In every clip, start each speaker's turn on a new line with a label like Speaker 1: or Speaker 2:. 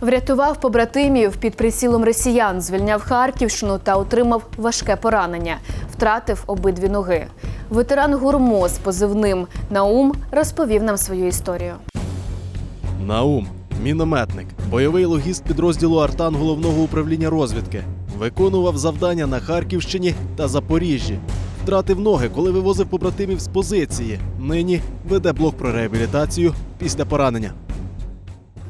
Speaker 1: Врятував побратимів під прицілом росіян, звільняв Харківщину та отримав важке поранення. Втратив обидві ноги. Ветеран гурмо з позивним Наум розповів нам свою історію.
Speaker 2: Наум, мінометник, бойовий логіст підрозділу Артан головного управління розвідки. Виконував завдання на Харківщині та Запоріжжі. Втратив ноги, коли вивозив побратимів з позиції. Нині веде блок про реабілітацію після поранення.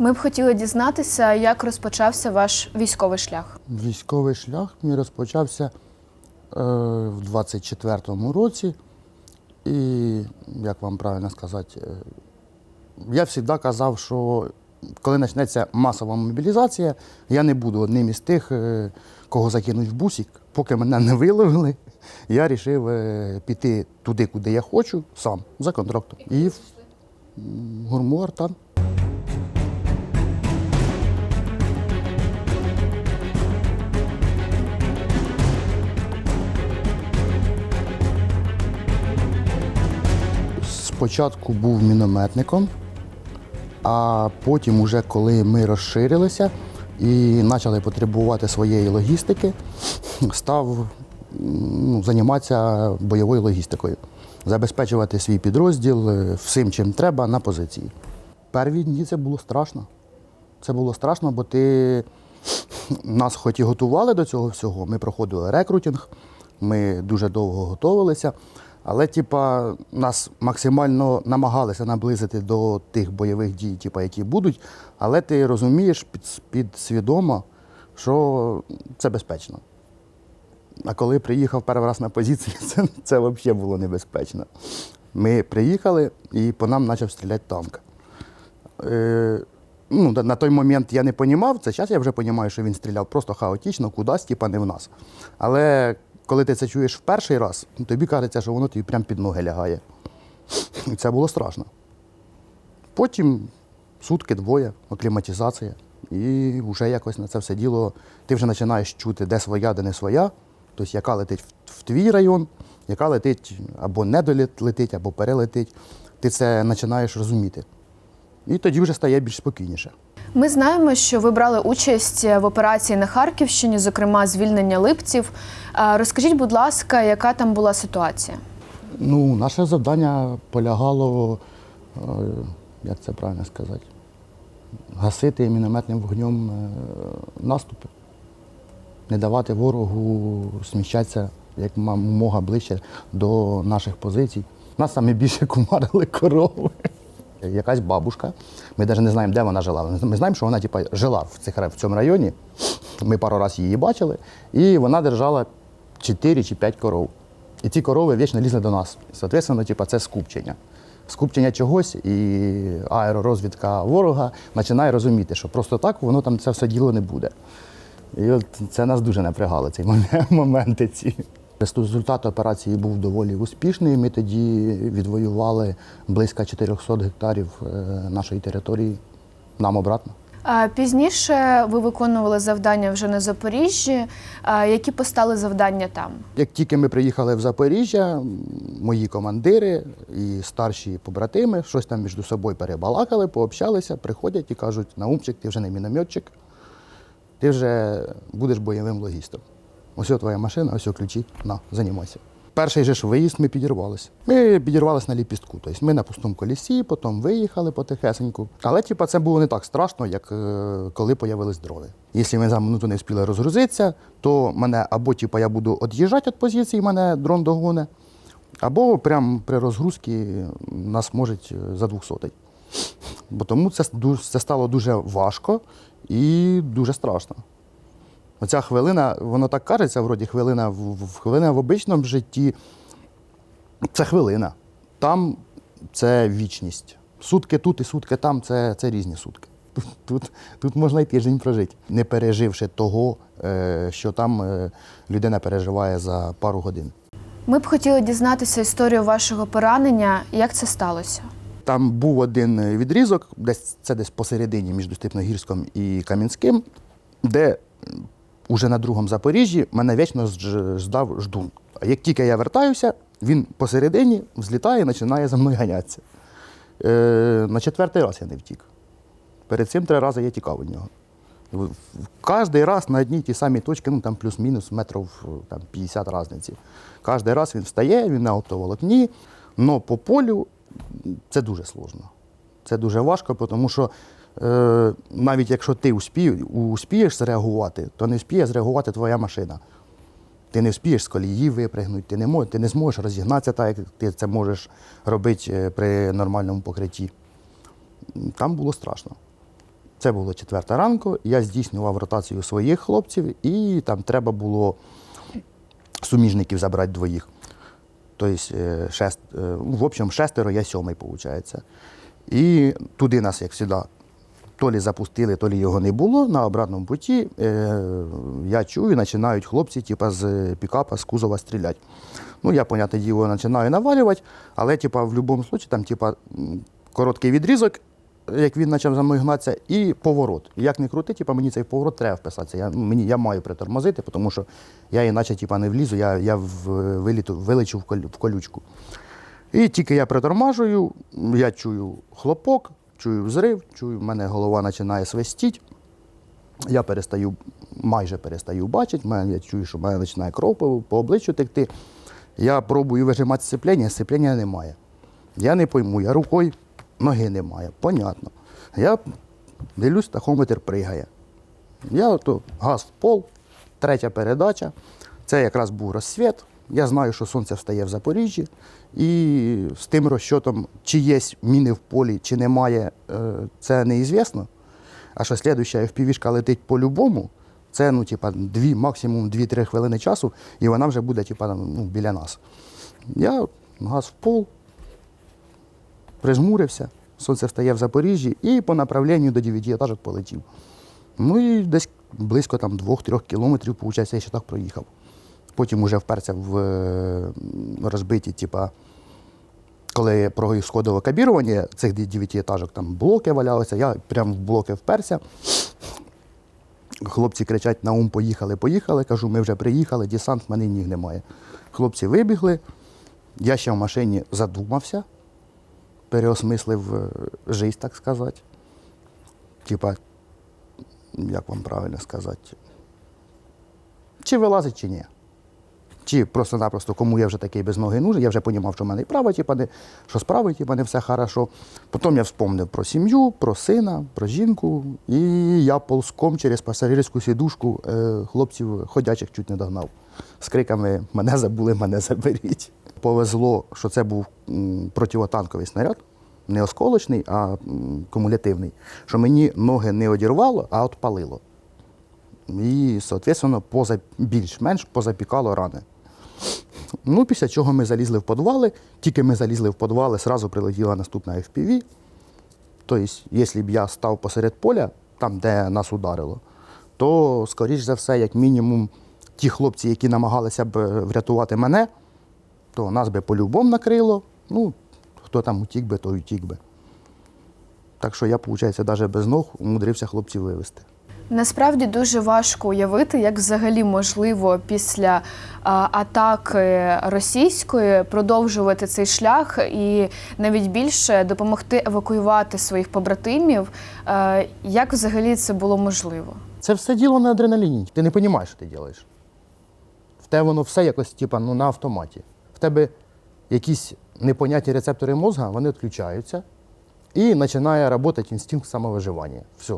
Speaker 1: Ми б хотіли дізнатися, як розпочався ваш військовий шлях.
Speaker 3: Військовий шлях мій розпочався е, в 24-му році. І, як вам правильно сказати, е, я завжди казав, що коли почнеться масова мобілізація, я не буду одним із тих, е, кого закинуть в бусик. Поки мене не виловили, я вирішив е, піти туди, куди я хочу, сам, за контрактом. І в м, гурму Спочатку був мінометником, а потім, уже коли ми розширилися і почали потребувати своєї логістики, став ну, займатися бойовою логістикою, забезпечувати свій підрозділ е, всім, чим треба на позиції. Перві дні це було страшно. Це було страшно, бо ти нас хоч і готували до цього всього. Ми проходили рекрутинг, ми дуже довго готувалися, але типа, нас максимально намагалися наблизити до тих бойових дій, типа, які будуть. Але ти розумієш під, підсвідомо, що це безпечно. А коли приїхав перший раз на позиції, це, це взагалі було небезпечно. Ми приїхали і по нам почав стріляти танк. Е, ну, на- той момент я не розумів, це зараз я вже розумію, що він стріляв просто хаотично, кудись, типа не в нас. Але коли ти це чуєш в перший раз, ну, тобі кажеться, що воно тобі прямо під ноги лягає. І це було страшно. Потім сутки, двоє, акліматизація. І вже якось на це все діло ти вже починаєш чути, де своя, де не своя. Тобто, яка летить в, в твій район, яка летить або не долетить, або перелетить. Ти це починаєш розуміти. І тоді вже стає більш спокійніше.
Speaker 1: Ми знаємо, що ви брали участь в операції на Харківщині, зокрема звільнення липців. Розкажіть, будь ласка, яка там була ситуація?
Speaker 3: Ну, наше завдання полягало, е, як це правильно сказати, гасити мінометним вогнем е, наступи, не давати ворогу сміщатися як мога ближче до наших позицій. Нас саме більше кумарили корови. Якась бабушка, ми навіть не знаємо, де вона жила. Ми знаємо, що вона типу, жила в, цих, в цьому районі. Ми пару разів її бачили, і вона держала 4 чи 5 коров. І ці корови вічно лізли до нас. Соответственно, типу, це скупчення. Скупчення чогось, і аеророзвідка ворога починає розуміти, що просто так воно там це все діло не буде. І от це нас дуже напрягало, ці момен- моменти ці. Результат операції був доволі успішний. Ми тоді відвоювали близько 400 гектарів е, нашої території нам обратно.
Speaker 1: А Пізніше ви виконували завдання вже на Запоріжжі. А Які постали завдання там?
Speaker 3: Як тільки ми приїхали в Запоріжжя, мої командири і старші побратими щось там між собою перебалакали, пообщалися, приходять і кажуть: Наумчик, ти вже не мінометчик, ти вже будеш бойовим логістом. Ось твоя машина, ось ключі, на, займайся. Перший же ж виїзд ми підірвалися. Ми підірвалися на ліпістку. Тобто ми на пустому колісі, потім виїхали потихесеньку. Але типа, це було не так страшно, як е, коли появились дрони. Якщо ми за минуту не встигли розгрузитися, то мене або типа, я буду від'їжджати від позиції, мене дрон догоне, або прямо при розгрузці нас можуть е, задвухсотить. Бо тому це, це стало дуже важко і дуже страшно. Оця хвилина, воно так кажеться, вроді хвилина в, хвилина в обичному житті. Це хвилина. Там це вічність. Сутки тут і сутки там це, це різні сутки. Тут, тут, тут можна й тиждень прожити, не переживши того, е, що там е, людина переживає за пару годин.
Speaker 1: Ми б хотіли дізнатися історію вашого поранення. Як це сталося?
Speaker 3: Там був один відрізок, десь це десь посередині між Степногірськом і Кам'янським, де уже на другому Запоріжжі мене вічно ждав ждун. А як тільки я вертаюся, він посередині взлітає і починає за мною ганятися. Е, на четвертий раз я не втік. Перед цим три рази я тікав від нього. Кожен раз на одній тій самій точці, ну там плюс-мінус метрів там, 50 різниці. Кожен раз він встає, він на оптоволокні, але по полю це дуже сложно. Це дуже важко, тому що навіть якщо ти успі, успієш зреагувати, то не вспіє зреагувати твоя машина. Ти не вспієш з колії випригнути, ти не, мож, ти не зможеш розігнатися так, як ти це можеш робити е, при нормальному покритті. Там було страшно. Це було четверта ранку, я здійснював ротацію своїх хлопців, і там треба було суміжників забрати двоїх. Тобто, е, шест, е, в общем, шестеро, я сьомий, виходить. І туди нас, як завжди, то лі запустили, то лі його не було. На обратному путі е, я чую, починають хлопці типа, з пікапа, з кузова стріляти. Ну, я, понятне діло, починаю навалювати, але типа, в будь-якому випадку там типа, короткий відрізок, як він почав за мною гнатися, і поворот. Як не крути, типа, мені цей поворот треба вписатися. Я, ну, мені, я маю притормозити, тому що я іначе типа, не влізу, я, я в, виліту, вилечу в колючку. І тільки я притормажую, я чую хлопок, чую взрив, чую, в мене голова починає свистіти. Я перестаю, майже перестаю бачити, я чую, що в мене починає кров по, по обличчю текти. Я пробую вижимати сцеплення, сцеплення немає. Я не пойму, я рукою ноги немає. Понятно. Я дивлюсь, тахометр пригає. Я ото газ в пол, третя передача. Це якраз був розсвіт. Я знаю, що сонце встає в Запоріжжі. І з тим розчотом, чи є міни в полі, чи немає, е, це неізвісно. А що слідуюча FPV-шка летить по-любому, це ну, типа, дві, максимум 2-3 хвилини часу, і вона вже буде типа, ну, біля нас. Я газ в пол, прижмурився, сонце встає в Запоріжжі і по направленню до 9 етажок полетів. Ну і десь близько там 2-3 кілометрів, виходить, я ще так проїхав. Потім вже вперся в е, розбиті, типа, коли происходило кабірування цих 9 етажок, там блоки валялися, я прямо в блоки вперся. Хлопці кричать: на ум поїхали, поїхали. Кажу, ми вже приїхали, десант, в мене ніг немає. Хлопці вибігли. Я ще в машині задумався, переосмислив е, життя, так сказати. Типа, як вам правильно сказати, чи вилазить, чи ні. Чи просто-напросто, кому я вже такий без ноги нужен, я вже розумів, що в мене і права, типа, не, що з правою типа, не все хорошо. Потім я вспомнив про сім'ю, про сина, про жінку, і я ползком через пасажирську сідушку е, хлопців ходячих чуть не догнав. З криками Мене забули, мене заберіть. Повезло, що це був противотанковий снаряд, не осколочний, а кумулятивний, що мені ноги не одірвало, а отпалило. І, соответственно, поза, більш-менш позапікало рани. Ну, після чого ми залізли в підвали. Тільки ми залізли в підвали, одразу прилетіла наступна FPV. Тобто, якщо б я став посеред поля, там, де нас ударило, то, скоріш за все, як мінімум, ті хлопці, які намагалися б е, врятувати мене, то нас би по-любому накрило. Ну, хто там утік би, той утік би. Так що я, виходить, навіть без ног умудрився хлопців вивезти.
Speaker 1: Насправді дуже важко уявити, як взагалі можливо після а, атаки російської продовжувати цей шлях і навіть більше допомогти евакуювати своїх побратимів. Е, як взагалі це було можливо?
Speaker 3: Це все діло на адреналіні. Ти не розумієш, що ти робиш. В тебе воно все якось типа, ну, на автоматі. В тебе якісь непоняті рецептори мозга, вони відключаються і починає працювати інстинкт самовиживання. Все.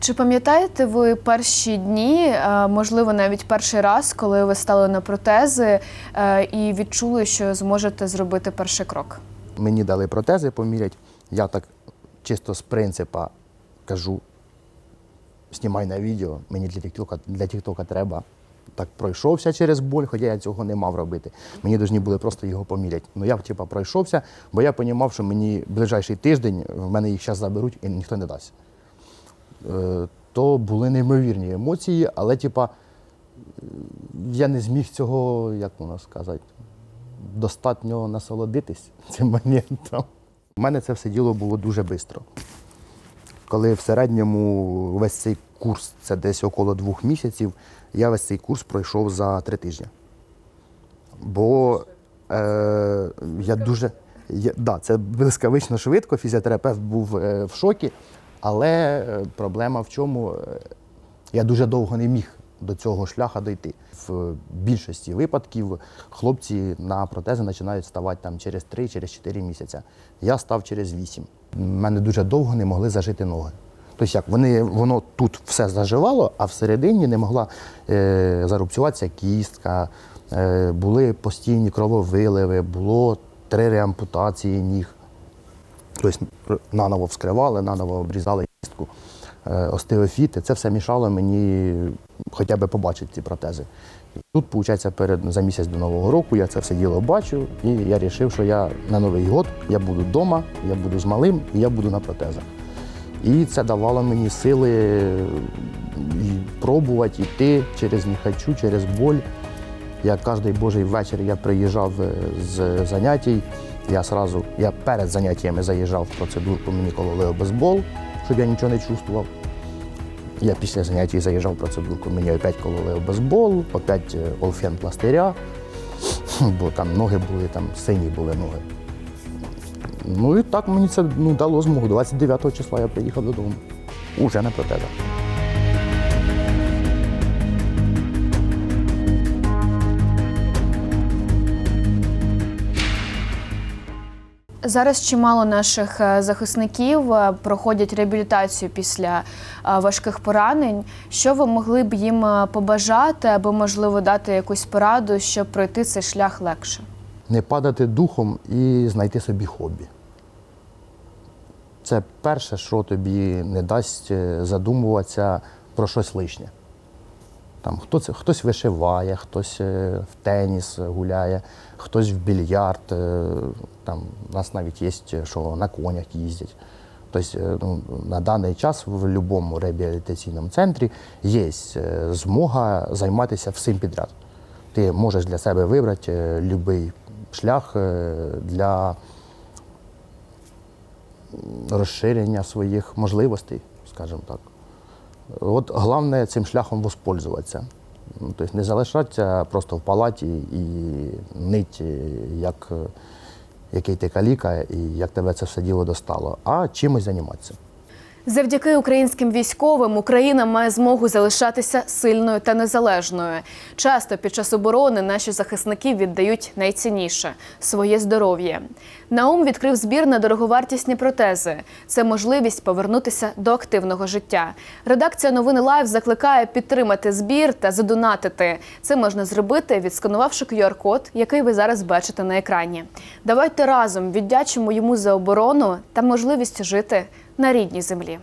Speaker 1: Чи пам'ятаєте ви перші дні, е, можливо, навіть перший раз, коли ви стали на протези е, і відчули, що зможете зробити перший крок?
Speaker 3: Мені дали протези поміряти. Я так чисто з принципа кажу: знімай на відео, мені для тіктока, для тіктока треба. Так пройшовся через боль, хоча я цього не мав робити. Мені повинні були просто його поміряти. Ну я типа пройшовся, бо я розумів, що мені ближайший тиждень в мене їх зараз заберуть і ніхто не дасть. Е, То були неймовірні емоції, але типа я не зміг цього, як воно сказати, достатньо насолодитись цим моментом. У мене це все діло було дуже швидко. Коли в середньому весь цей курс, це десь около двох місяців, я весь цей курс пройшов за три тижні. Бо е, я дуже. Я, да, це блискавично швидко, фізіотерапевт був е, в шокі, але е, проблема в чому? Е, Я дуже довго не міг до цього шляха дойти. В більшості випадків хлопці на протези починають ставати там через 3 через 4 місяці. Я став через 8. У мене дуже довго не могли зажити ноги. Тобто як вони, воно тут все заживало, а всередині не могла е, зарубцюватися кістка, е, були постійні крововиливи, було три реампутації ніг. Тобто наново вскривали, наново обрізали кістку, е, остеофіти. Це все мішало мені хоча б побачити ці протези. Тут, виходить, перед, за місяць до Нового року я це все діло бачу, і я вирішив, що я на Новий год я буду вдома, я буду з малим і я буду на протезах. І це давало мені сили пробувати йти через не через боль. Я кожен божий вечір я приїжджав е, з заняття. Я сразу, я перед заняттями заїжджав в процедурку, мені кололи обезбол, щоб я нічого не чувствував. Я після заняття заїжджав в процедурку, мені опять кололи обезбол, опять е, олфен пластиря, бо там ноги були, там сині були ноги. Ну і так мені це ну, дало змогу. 29 числа я приїхав додому. Уже на протезах.
Speaker 1: Зараз чимало наших е, захисників е, проходять реабілітацію після е, важких поранень. Що ви могли б їм побажати або, можливо, дати якусь пораду, щоб пройти цей шлях легше?
Speaker 3: не падати духом і знайти собі хобі. Це перше, що тобі не дасть задумуватися про щось лишнє. Там, хто це, хтось вишиває, хтось е, в теніс гуляє, хтось в більярд. е, Там, у нас навіть є, що на конях їздять. Тобто е, ну, на даний час в будь-якому реабілітаційному центрі є е, змога займатися всім підряд. Ти можеш для себе вибрати будь-який шлях е, для розширення своїх можливостей, скажімо так. От головне цим шляхом воспользуватися. Ну, Тобто не залишатися просто в палаті і нить, е, як е, який ти каліка і як тебе це все діло достало, а чимось займатися.
Speaker 1: Завдяки українським військовим Україна має змогу залишатися сильною та незалежною. Часто під час оборони наші захисники віддають найцінніше своє здоров'я. Наум відкрив збір на дороговартісні протези. Це можливість повернутися до активного життя. Редакція новини Лайв закликає підтримати збір та задонатити. Це можна зробити, відсканувавши QR-код, який ви зараз бачите на екрані. Давайте разом віддячимо йому за оборону та можливість жити на рідній землі.